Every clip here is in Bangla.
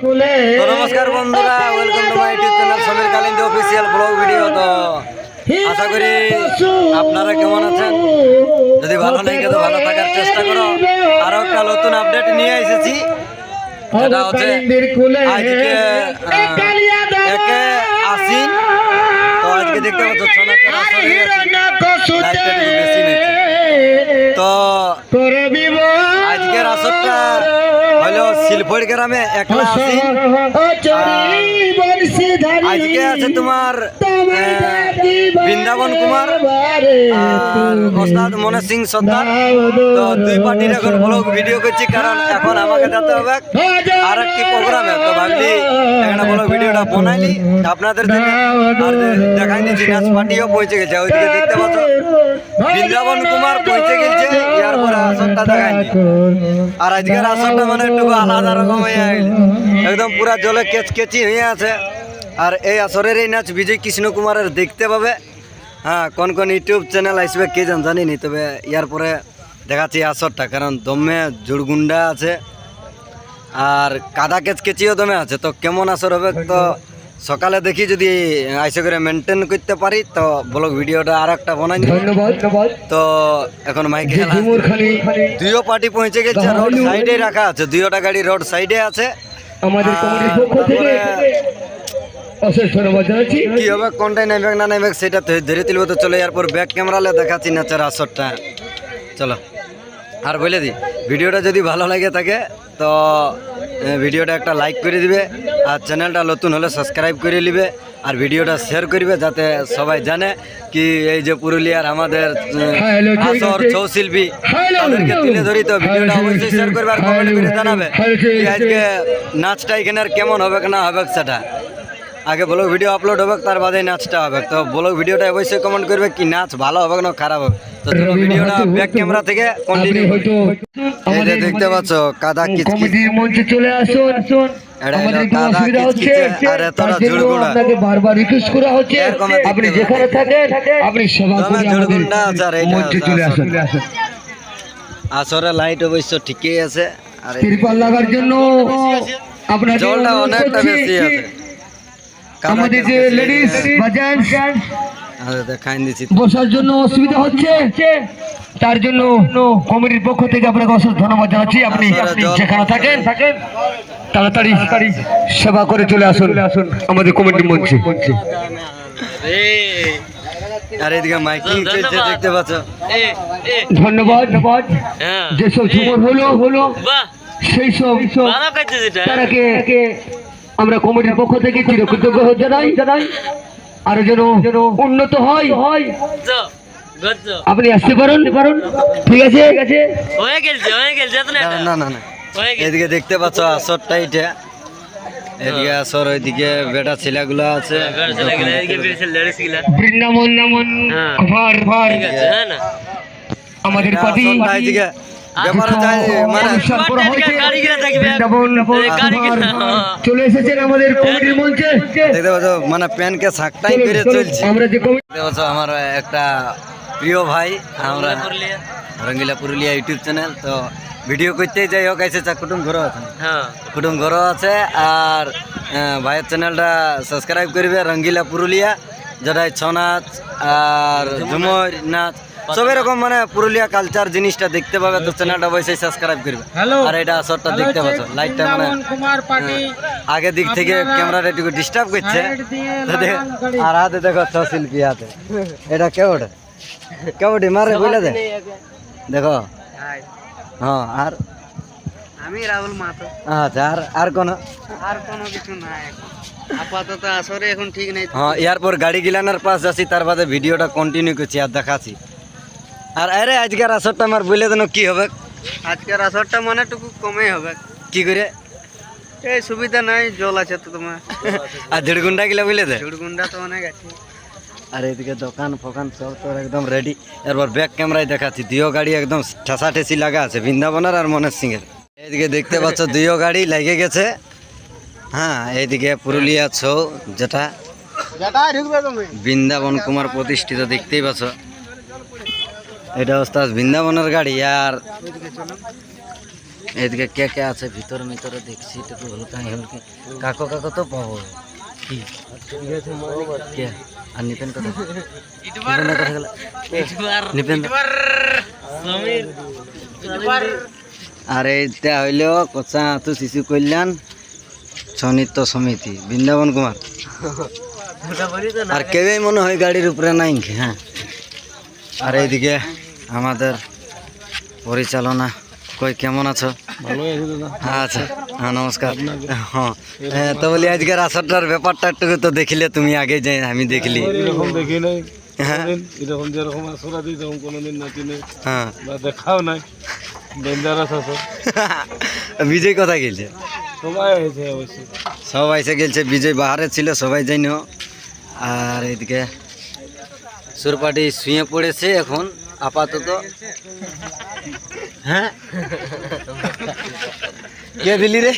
তো নমস্কার বন্ধুরা welcome to my YouTube channel Samir Kalinda official blog video তো। আশা করি আপনারা কেমন আছেন? যদি ভালো নাই তো ভালো থাকার চেষ্টা করো। আরও একটা নতুন আপডেট নিয়ে এসেছি। যেটা হচ্ছে আজকে একে আসিন তো আজকে দেখতে পাচ্ছ ছনা। তো আজকের আসরটা শিলফড় গ্রামে একলা আসিন আজকে আছে তোমার বৃন্দাবন কুমার ওস্তাদ মনে সিং সর্দার। তো দুই পার্টির এখন ব্লগ ভিডিও করছি কারণ এখন আমাকে যেতে হবে। আর একটি প্রোগ্রামে তো ভাবলি এখানে ব্লগ ভিডিওটা বানাইলি আপনাদের জন্য আর দে- দেখাইনি জিনাস পার্টিও পৌঁছে গেছে ওইদিকে দেখতে পাচ্ছ। বৃন্দাবন কুমার পৌঁছে গেছে ইয়ার পরে আসরটা দেখাইনি। আর আজকের আসরটা মানে একটু আলাদা রকম একদম পুরা জলে কেচকেচি হয়ে আছে। আর এই আসরের এই নাচ বিজয় কৃষ্ণ কুমারের দেখতে পাবে। হ্যাঁ কোন কোন ইউটিউব চ্যানেল আসবে কে জান জানি নি তবে ইয়ার পরে দেখাচ্ছি আসরটা, কারণ দমে জুড়গুন্ডা আছে। আর কাদা কেচকেচিও দমে আছে, তো কেমন আসর হবে, তো সকালে দেখি যদি আইসে করে মেনটেন করতে পারি তো ব্লগ ভিডিওটা আর একটা বানাই। ধন্যবাদ তো এখন মাইকে দুইও পার্টি পৌঁছে গেছে রোড সাইডে রাখা আছে দুইটা গাড়ি রোড সাইডে আছে। কি হবে কোনটাই নাইবে না নাইবে সেটা তো ধীরে তুলব তো চলো এরপর ব্যাক ক্যামেরালে দেখাচ্ছি নাচের আসরটা। চলো আর বলে দিই ভিডিওটা যদি ভালো লাগে থাকে তো ভিডিওটা একটা লাইক করে দিবে আর চ্যানেলটা নতুন হলে সাবস্ক্রাইব করে নিবে আর ভিডিওটা শেয়ার করবে যাতে সবাই জানে কি এই যে পুরুলিয়ার আমাদের আসর ছৌ শিল্পী তাদেরকে তুলে ধরি তো ভিডিওটা অবশ্যই শেয়ার করবে আর কমেন্ট করে জানাবে। আজকে নাচটা এখানে আর কেমন হবে না হবে সেটা। আগে ব্লগ ভিডিও আপলোড হবে তার বাদে নাচটা হবে। তো ব্লগ ভিডিওটা অবশ্যই কমেন্ট করবে কি নাচ ভালো হবে না খারাপ হবে? তো চলো ভিডিওটা ব্যাক ক্যামেরা থেকে কন্টিনিউ হয়তো এই যে দেখতে পাচ্ছ কাদা কিচকিচ। মঞ্চে চলে আসুন আসুন। আপনি যেখানে থাকেন আপনি সেবা মঞ্চে চলে আসুন। আসরে লাইট অবশ্য ঠিকই আছে আর তিরপাল লাগার জন্য আপনাকে জলটা অনেকটা বেশি আছে। আমাদের যে লেডিস বা জেন্টস দিছি বসার জন্য অসুবিধা হচ্ছে। তার জন্য কমিটির পক্ষ থেকে আপনাকে অশেষ ধন্যবাদ জানাচ্ছি। আপনি যেখানে থাকেন থাকেন। তাড়াতাড়ি সেবা করে চলে আসুন। আসুন আমাদের কমিটির মঞ্চে। আর এদিকে মাইকিং চলছে দেখতে পাচ্ছ। ধন্যবাদ। ধন্যবাদ। যেসব যুবক হলো হলো সেই সব তারাকে আমরা কমিটির পক্ষ থেকে চিরকৃতজ্ঞ জানাই জানাই। আরও যেন যেন উন্নত হয়। হয়। আপনি আসতে পারেন। পারেন। ঠিক আছে? ঠিক আছে। হয়ে গেছে হয়ে গেছে না না না না না। গেছে। এদিকে দেখতে পাচ্ছ আসরটা এটা এদিকে আসর ওইদিকে বেটা ছেলেগুলো আছে। বৃন্দাবন আমাদের পার্টি মানে। চলে এসেছেন আমাদের কমিটির মঞ্চে। দেখতে পাচ্ছ মানে প্যানকে শাকটাই চলুন, চলছে। আমরা যে দেখতে পাচ্ছ আমার একটা প্রিয় ভাই আমরা রঙ্গিলা পুরুলিয়া। YouTube channel. তো ভিডিও করতে যাই হোক আছে চা কুটুম ঘর আছে। হ্যাঁ। কুটুম ঘর আছে আর ভাইয়ের চ্যানেলটা সাবস্ক্রাইব করবে রঙ্গিলা পুরুলিয়া যেটাই ছৌ নাচ আর ঝুমর নাচ সব এরকম মানে পুরুলিয়া কালচার জিনিসটা দেখতে পাবে তো চ্যানেলটা অবশ্যই সাবস্ক্রাইব করবে। আর এটা আসরটা দেখতে পাচ্ছ লাইটটা মানে আগে দিক থেকে ক্যামেরাটা একটু ডিস্টার্ব করছে। আর হাতে দেখো ছ শিল্পী হাতে। এটা কেউটা কেউটি মারে বুঝলে দে। দেখো। হ্যাঁ আর? আমি রাহুল মাতো আচ্ছা আর আর কোনো? আর কোনো কিছু নাই আপাতত আসরে এখন ঠিক নেই। হ্যাঁ এরপর গাড়ি গিলানোর পাশ যাচ্ছি তার বাদে ভিডিওটা কন্টিনিউ করছি আর দেখাচ্ছি। আর আরে আজকের আসরটা আমার বলে দেন কি হবে। আজকের আসরটা মানে টুকু কমে হবে। কি করে? এই সুবিধা নাই জল আছে তো তোমার। আর দেড় ঘণ্টা গিলা বুঝলে দে ঝুড়গুন্ডা তো অনেক আছে। আর এদিকে দোকান ফোকান সব তোর একদম রেডি এরপর ব্যাক ক্যামেরায় দেখাচ্ছি দুইও গাড়ি একদম ঠেসা ঠেসি লাগা আছে বৃন্দাবনের আর মনের সিংয়ের এইদিকে দেখতে পাচ্ছ দুইও গাড়ি লেগে গেছে। হ্যাঁ এইদিকে পুরুলিয়া ছৌ যেটা তুমি। বৃন্দাবন কুমার প্রতিষ্ঠিত দেখতেই পাচ্ছ। এটা ওস্তাদ বৃন্দাবনের গাড়ি আর এদিকে কে কে আছে ভিতরে ভিতরে দেখছি একটু হলকা হলকি কাকো কাকো তো পাবো। কি? কে? আর নিপেন কথা? নিপেন কথা গেল নিপেন আর এইটা হইল কচা হাতু শিশু কল্যাণ সনিত্য সমিতি বৃন্দাবন কুমার। আর কেউই মনে হয় গাড়ির উপরে নাই হ্যাঁ। আর এইদিকে আমাদের পরিচালনা। কই কেমন আছো? আচ্ছা হ্যাঁ নমস্কার। হ্যাঁ হ্যাঁ, তো বলি আজকের আসরটার ব্যাপারটা একটু তো দেখিলে তুমি আগে যাই আমি দেখলি। এরকম দেখি নাই। হ্যাঁ। এরকম যেরকম আসরা দিই তখন কোনোদিন নাচি নাই। হ্যাঁ। দেখাও নাই। ডেঞ্জারাস বিজয় কথা গেছে? সময় হয়েছে অবশ্যই। সবাই এসে গেছে বিজয় বাহারে ছিল সবাই জানি আর এদিকে সুরপাটি শুয়ে পড়েছে এখন। আপাতত। হ্যাঁ? কে দিলি রে?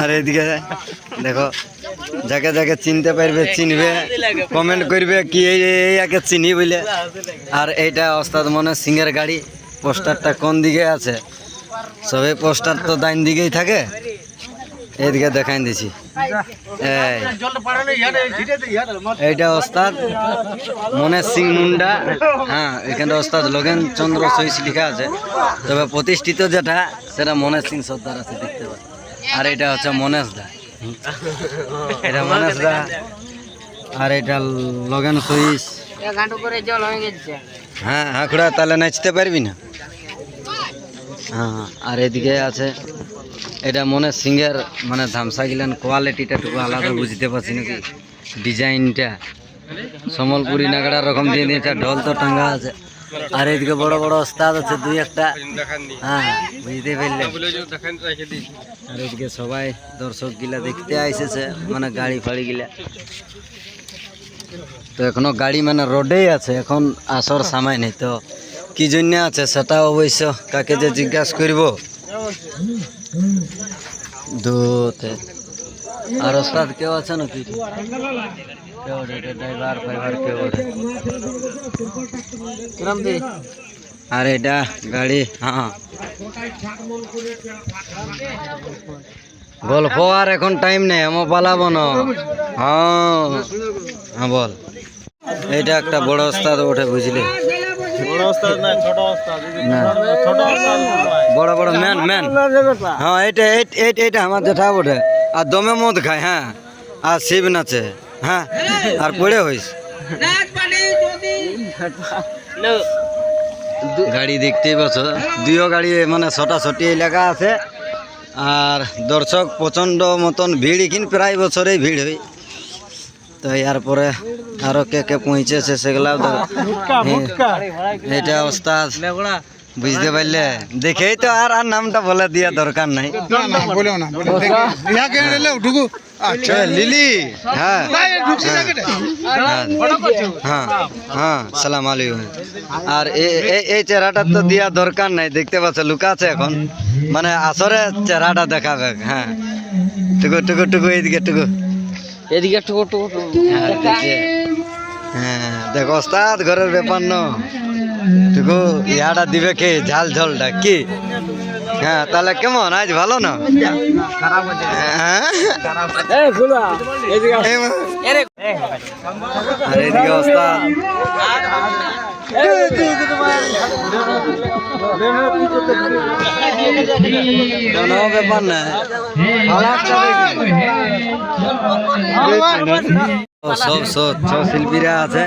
আর এদিকে দেখো, যাকে যাকে চিনতে পারবে, চিনবে কমেন্ট করবে কি একে চিনি বলে। আর এইটা ওস্তাদ মনে সিংহের গাড়ি। পোস্টারটা কোন দিকে আছে? সবে পোস্টার তো ডাইন দিকেই থাকে। এইদিকে দেখাই দিছি। এইটা ওস্তাদ মনে সিং মুন্ডা। হ্যাঁ এখানে ওস্তাদ লগেন চন্দ্র সইস লেখা আছে। তবে প্রতিষ্ঠিত যেটা, সেটা মনেশ সিং সর্দার আছে, দেখতে পাচ্ছি আর এটা হচ্ছে মনেশ দা। এটা মনেশ দা। আর এটা লগেন সইস হ্যাঁ হাঁকুড়া তাহলে নাচতে পারবি না? হ্যাঁ আর এদিকে আছে এটা মনে সিংহের মানে ধামসা গিলান কোয়ালিটিটা একটু আলাদা বুঝতে পারছি নাকি? ডিজাইনটা সম্বলপুরি নাগড়া রকম দিয়ে দিয়েছে, ঢোল তো টাঙ্গা আছে। আর এদিকে বড় বড় ওস্তাদ আছে, দুই একটা। হ্যাঁ বুঝতে পারলে। আর এদিকে সবাই দর্শক গিলা দেখতে আইসেছে মানে গাড়ি ফাড়ি গিলা। তো এখনও গাড়ি মানে রোডেই আছে, এখন আসর সময় নেই, তো কি জন্য আছে সেটা অবশ্য কাকে যে জিজ্ঞাসা করব? দুতে। আর ওস্তাদ কেউ আছে নাকি? কেউ ড্রাইভার ফাইভার কেউ আর এটা গাড়ি হ্যাঁ। গল্প আর এখন টাইম নেই, আমি পালাবো না। হ্যাঁ। হ্যাঁ বল। এটা একটা বড় ওস্তাদ ওঠে, বুঝলি? বড় ওস্তাদ না ছোট ওস্তাদ না। ছোট ওস্তাদ বড় ম্যান ম্যান। হ্যাঁ এটা এই- এই- এইটা আমার জেঠা ওঠে আর দমে মদ খায় হ্যাঁ। আর শিব নাচে হ্যাঁ। আর পড়ে হইস। গাড়ি দেখতেই পাচ্ছ। দুইও গাড়ি মানে ছটা ছটি এলাকা আছে। আর দর্শক প্রচণ্ড মতন ভিড় কিন্তু প্রায় বছরেই ভিড় হয়। তো ইয়ার পরে আরও কে কে পৌঁছেছে সেগুলাও এটা ওস্তাদ বুঝতে পারলে? দেখেই তো আর আর নামটা বলে দিয়া দরকার নাই। আচ্ছা লিলি। হ্যাঁ। হ্যাঁ। হ্যাঁ। হ্যাঁ। সালাম আলাইকুম। আর এ- এ- এই চেহারাটা তো দিয়া দরকার নাই। দেখতে পাচ্ছ লুকা আছে এখন। মানে আসরে চেহারাটা দেখাবে। হ্যাঁ। টুকু টুকু টুকু এইদিকে টুকু। এদিকে টুকু টুকু হ্যাঁ হ্যাঁ দেখো ওস্তাদ ঘরের ব্যাপার ন টুকু ইয়াটা দিবে কে ঝাল ঝোলটা কি হ্যাঁ তাহলে কেমন আজ ভালো না হ্যাঁ এই মা- আর এদিকে ওস্তাদ কোনো ব্যাপার না ভালো একটা দেখি। ও, সব সব সব শিল্পীরা আছে।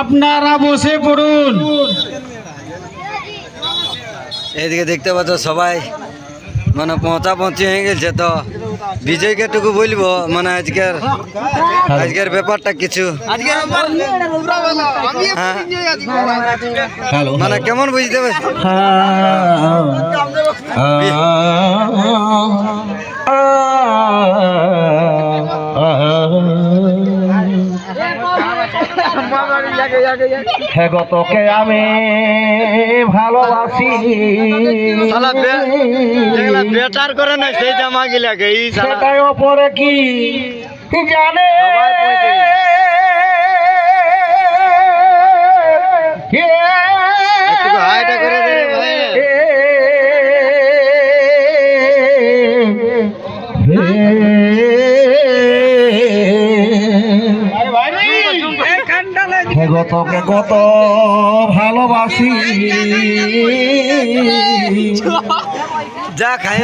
আপনারা বসে পড়ুন। এদিকে দেখতে পাচ্ছ সবাই। মানে পচা পৌঁছি হয়ে গেছে তো। বিজয়কে টুকু বলব মানে আজকের আজকের ব্যাপারটা কিছু। হ্যাঁ। মানে কেমন বুঝতে পারছি? হে আমি ভালোবাসি। বেচার বেটার করে না সেই জামা গিলাকে সেটাই ওপরে কি? জানে? হাইটা করে তোকে কত ভালোবাসি। যা খাই